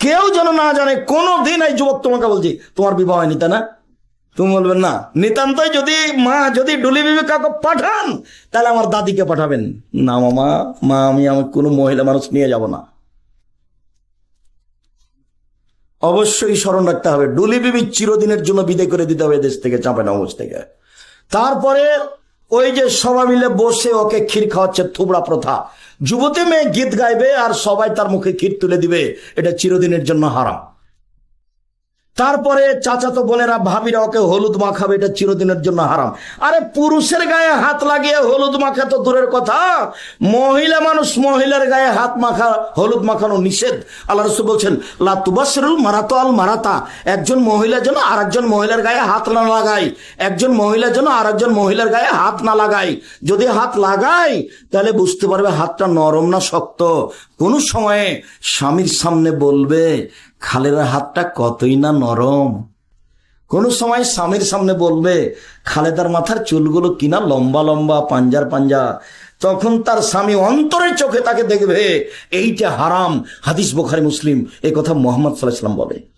কেউ যেন না জানে কোনো দিন এই যুবক তোমাকে বলছি, তোমার বিবাহ তাই না? তুমি বলবেন, না। নিতান্তই যদি মা, যদি ডুলি বিবি কাউকে পাঠান, তাহলে আমার দাদিকে পাঠাবেন। না মামা, মা, আমি আমি কোনো মহিলা মানুষ নিয়ে যাব না। অবশ্যই স্মরণ রাখতে হবে, ডুলি বিবি চিরদিনের জন্য বিদায় করে দিতে হবে দেশ থেকে চাপে নগজ থেকে। তারপরে ওই যে সবাই মিলে বসে ওকে ক্ষীর খাওয়াচ্ছে থুবড়া প্রথা। যুবতী মেয়ে গীত গাইবে আর সবাই তার মুখে ক্ষীর তুলে দিবে। এটা চিরদিনের জন্য হারাম। তারপরে চাচাতো বোনেরা, ভাবিরা, ওকে হলুদ মাখাবে এটা চিরদিনের জন্য হারাম। আরে পুরুষের গায়ে হাত লাগিয়ে হলুদ মাখা তো দূরের কথা। মহিলা মানুষ মহিলার গায়ে হাত মাখা, হলুদ মাখানো নিষেধ। আল্লাহ রসুল বলছেন লাতুবাসরুল মারাতো আল মারাতা। একজন মহিলা যেন আর একজন মহিলার গায়ে হাত না লাগায়। একজন মহিলা যেন আর একজন মহিলার গায়ে হাত না লাগায়। যদি হাত লাগায়, তাহলে বুঝতে পারবে হাতটা নরম না শক্ত। কোন সময়ে স্বামীর সামনে বলবে খালের হাতটা কতই না নরম। কোন সময় স্বামীর সামনে বলবে, খালেদার মাথার চুলগুলো কিনা লম্বা লম্বা, পাঞ্জার পাঞ্জা। তখন তার স্বামী অন্তরের চোখে তাকে দেখবে, এইটা হারাম। হাদিস বোখারি মুসলিম, এ কথা মোহাম্মদ সাল্লাহ সাল্লাম বলে।